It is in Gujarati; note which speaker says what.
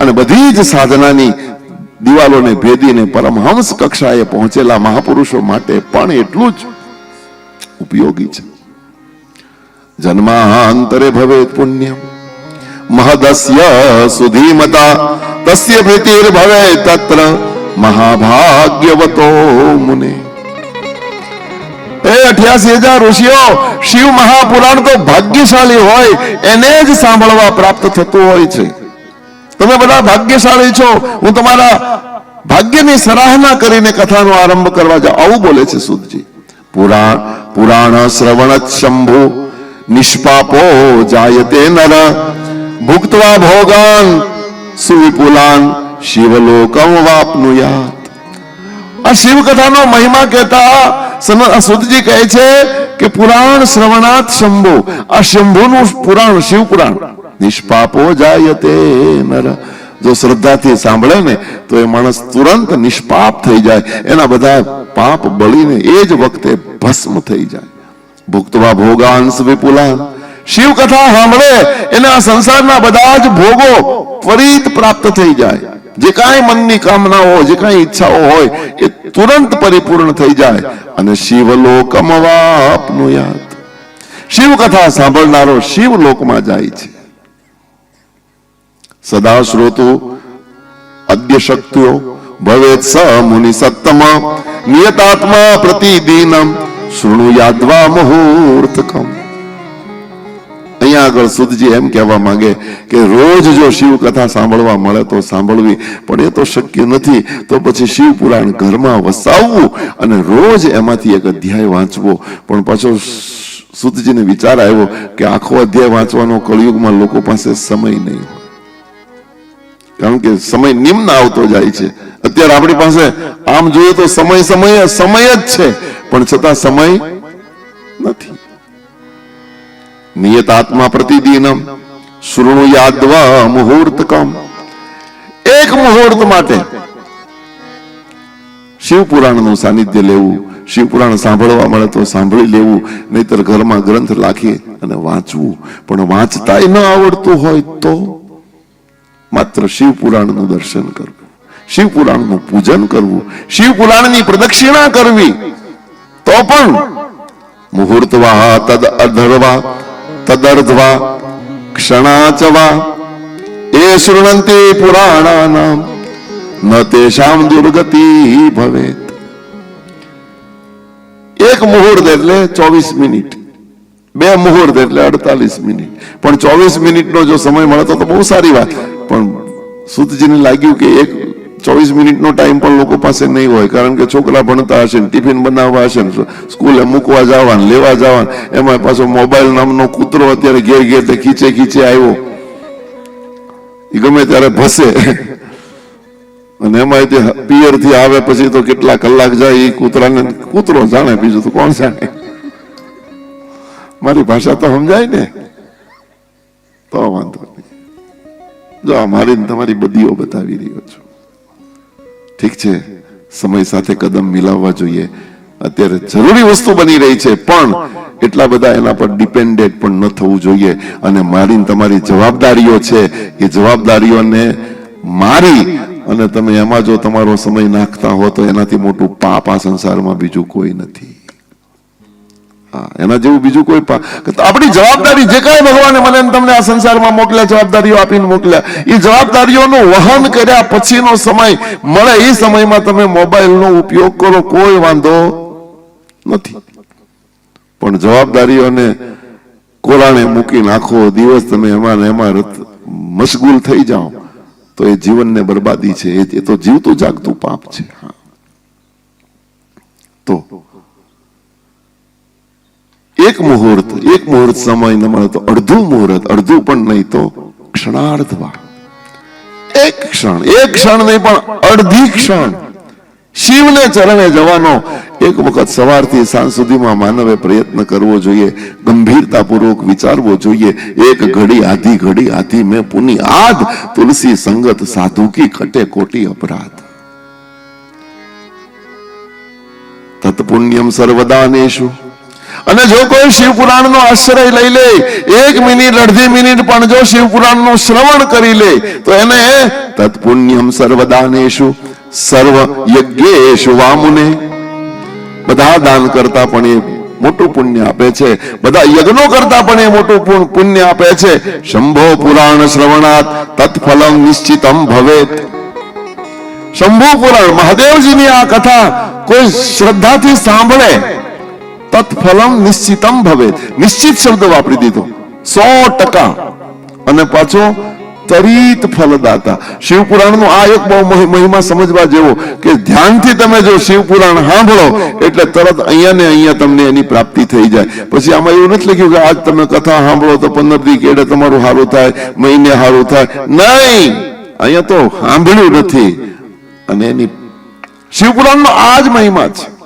Speaker 1: અને બધી જ સાધનાની દિવાલોને ભેદીને પરમહંસ કક્ષાએ પહોંચેલા મહાપુરુષો માટે પણ એટલું જ ઉપયોગી છે. જન્માંતરે ભવે પુણ્ય મહદસ્ય સુધીમતા, તસ્ય પ્રીતિર ભવે તત્ર મહાભાગ્યવતો મુને. એ અઠ્યાસી હજાર ઋષિઓ, શિવ મહાપુરાણ તો ભાગ્યશાળી હોય, એને જ સાંભળવા પ્રાપ્ત થતું હોય છે. તમે બધા ભાગ્યશાળી છો. હું તમારા ભાગ્યની સરાહના કરીને કથાનો આરંભ કરવા જાઉં આવું બોલે છે સુદજી પુરાણ પુરાણ શ્રવણ શંભુ. નિષ્પાપો જાયતે નર. ભુક્તવા ભોગાન સુવિપુલાન શિવલોકમ વાપનુયાત આ શિવ કથાનો મહિમા કહેતા સન- સુતજી કહે છે કે પુરાણ શ્રવણાત શંભુ. આ શંભુનું પુરાણ શિવ પુરાણ. નિષ્પાપો જાયતે નર. જો શ્રદ્ધાથી સાંભળે ને, તો એ માણસ તુરંત નિષ્પાપ થઈ જાય. એના બધા પાપ બળીને એ જ વખતે ભસ્મ થઈ જાય. ભુક્તવા ભોગાંશ વિપુલાન શિવ કથા સાંભળે, એને આ સંસારના બધા જ ભોગો ત્વરિત પ્રાપ્ત થઈ જાય. જે કાંઈ મનની કામનાઓ, જે કાંઈ ઈચ્છાઓ હોય, એ તુરંત પરિપૂર્ણ થઈ જાય અને શિવલોકમવાપનું યાદ. શિવ કથા સાંભળનારો શિવ લોકમાં જાય છે. સદા શ્રોતુ અદ્ય શક્તિઓ ભવેત સ મુનિ સત્તમ નિયતાત્મા પ્રતિદિનમ, શૃણુ યાદવા મુહૂર્તકમ. અહીંયા આગળ સુધજી એમ કહેવા માંગે કે રોજ જો શિવ કથા સાંભળવા મળે તો સાંભળવી, પણ એ તો શક્ય નથી. તો પછી શિવ પુરાણ ઘરમાં વસાવવું અને રોજ એમાંથી એક અધ્યાય વાંચવો. પણ પાછો સુધજીને વિચાર આવ્યો કે આખો અધ્યાય વાંચવાનો કળિયુગમાં લોકો પાસે સમય નહીં કારણ કે સમય નિમ્ન આવતો જાય છે. અત્યારે આપણી પાસે આમ જોઈએ તો સમય સમય સમય જ છે. પણ છતાં સમય નથી. નિયતાત્મા પ્રતિદિનમ શૃણુ યાદવા મુહૂર્તકમ. એક મુહૂર્ત માટે શિવપુરાણનું સાનિધ્ય લેવું, શિવપુરાણ સાંભળવા મળે તો સાંભળી લેવું, નહીતર ઘરમાં ગ્રંથ રાખી અને વાંચવું. પણ વાંચતા ન આવડતું હોય તો માત્ર શિવપુરાણનું દર્શન કરવું શિવ પુરાણનું પૂજન કરવું શિવ પુરાણની પ્રદક્ષિણા કરવી. તો પણ મુહૂર્તવા તદ અધર્વા તદર્ધવા ક્ષણાચવા એ શૃણંતિ પુરાણાનામ ન તેશામ દુર્ગતિ ભવેત એક મુહૂર્ત એટલે ચોવીસ મિનિટ. બે મુહૂર્ત એટલે અડતાલીસ મિનિટ. પણ ચોવીસ મિનિટનો જો સમય મળે તો તો બહુ સારી વાત. પણ સુતજીને લાગ્યું કે એક ચોવીસ મિનિટનો ટાઈમ પણ લોકો પાસે નહીં હોય, કારણ કે છોકરા ભણતા હશે ને ટિફિન બનાવવા હશે ને, સ્કૂલે મૂકવા જવાનું, લેવા જવાનું, એમાં પાછો મોબાઈલ નામનો કૂતરો અત્યારે ઘેર ઘેર તે ખીચે ખીચે આવ્યો. એ ગમે ત્યારે ભસે. અને એમાં તે પિયરથી આવે પછી તો કેટલા કલાક જાય એ કૂતરાને, કૂતરો જાણે બીજું તો કોણ જાણે? મારી ભાષા તો સમજાય ને? તો વાંધો નહીં. જો મારી તમારી બધીઓ બતાવી રહ્યો છું. ઠીક છે? સમય સાથે કદમ મિલાવવા જોઈએ. અત્યારે જરૂરી વસ્તુ બની રહી છે, પણ એટલા બધા એના પર ડિપેન્ડેડ પણ ન થવું જોઈએ. અને મારીને તમારી જવાબદારીઓ છે, એ જવાબદારીઓને મારી અને તમે એમાં જો તમારો સમય નાખતા હો તો એનાથી મોટું પાપ આ સંસારમાં બીજું કોઈ નથી. એના જેવું બીજું કોઈ આપણી જવાબદારી જે કાંઈ ભગવાને મને તમને આ સંસારમાં મોકલ્યા, જવાબદારીઓ આપીને મોકલ્યા, એ જવાબદારીઓનું વહન કર્યા પછીનો સમય મળે એ સમયમાં તમે મોબાઈલનો ઉપયોગ કરો, કોઈ વાંધો નથી. પણ જવાબદારીઓને કોરાણે મૂકી નાખો, દિવસ તમે એમાં એમાં મશગુલ થઈ જાઓ, તો એ જીવનને બરબાદી છે. એ- એ તો જીવતું જાગતું પાપ છે. હા. તો એક મુહૂર્ત એક મુહૂર્ત સમય ન મળે તો અડધું મુહૂર્ત અડધું પણ નહીં તો ક્ષણાર્ધવા એક ક્ષણ એક ક્ષણ નહીં પણ અડધી ક્ષણ શિવને ચરણે જવાનો એક વખત સવારથી સાંજ સુધીમાં માનવે પ્રયત્ન કરવો જોઈએ, ગંભીરતાપૂર્વક વિચારવો જોઈએ, એક ઘડી, આધી ઘડી, આધી મેં પુની આધ તુલસી સંગત સાધુ કી ખટે કોટી અપરાધ. તત્પુણ્યમ સર્વદાનેશુ અને જો કોઈ શિવપુરાણનો આશ્રય લઈ લે, એક મિનિટ, અડધી મિનિટ પણ જો શિવપુરાણનું શ્રવણ કરી લે, તો એને તત્પુણ્યમ સર્વદાનેશુ સર્વ યજ્ઞેશુ વામુને. બધા દાન કરતા પણ એ મોટું પુણ્ય આપે છે. બધા યજ્ઞો કરતા પણ એ મોટું પુણ્ય આપે છે. શંભો પુરાણ શ્રવણાત તત્ફલમ નિશ્ચિતમ ભવેત. શંભુ પુરાણ, મહાદેવજીની આ કથા કોઈ શ્રદ્ધાથી સાંભળે તત્ફલમ નિશ્ચિતમ ભવે. નિશ્ચિત શબ્દ વાપરી દીધો. સો ટકા. અને પાછો તરીત ફલદાતા. શિવપુરાણનો આ એક બહુ મહિમા સમજવા જેવો કે ધ્યાનથી તમે જો શિવપુરાણ સાંભળો, એટલે તરત અહીંયા ને અહીંયા તમને એની પ્રાપ્તિ થઈ જાય. પછી આમાં એવું નથી લખ્યું કે આજ તમે કથા સાંભળો તો પંદર દી કેડે તમારું સારું થાય, મહિને સારું થાય. નહીં! અહીંયા તો સાંભળ્યું નથી. અને એની, શિવપુરાણનો આ જ મહિમા છે.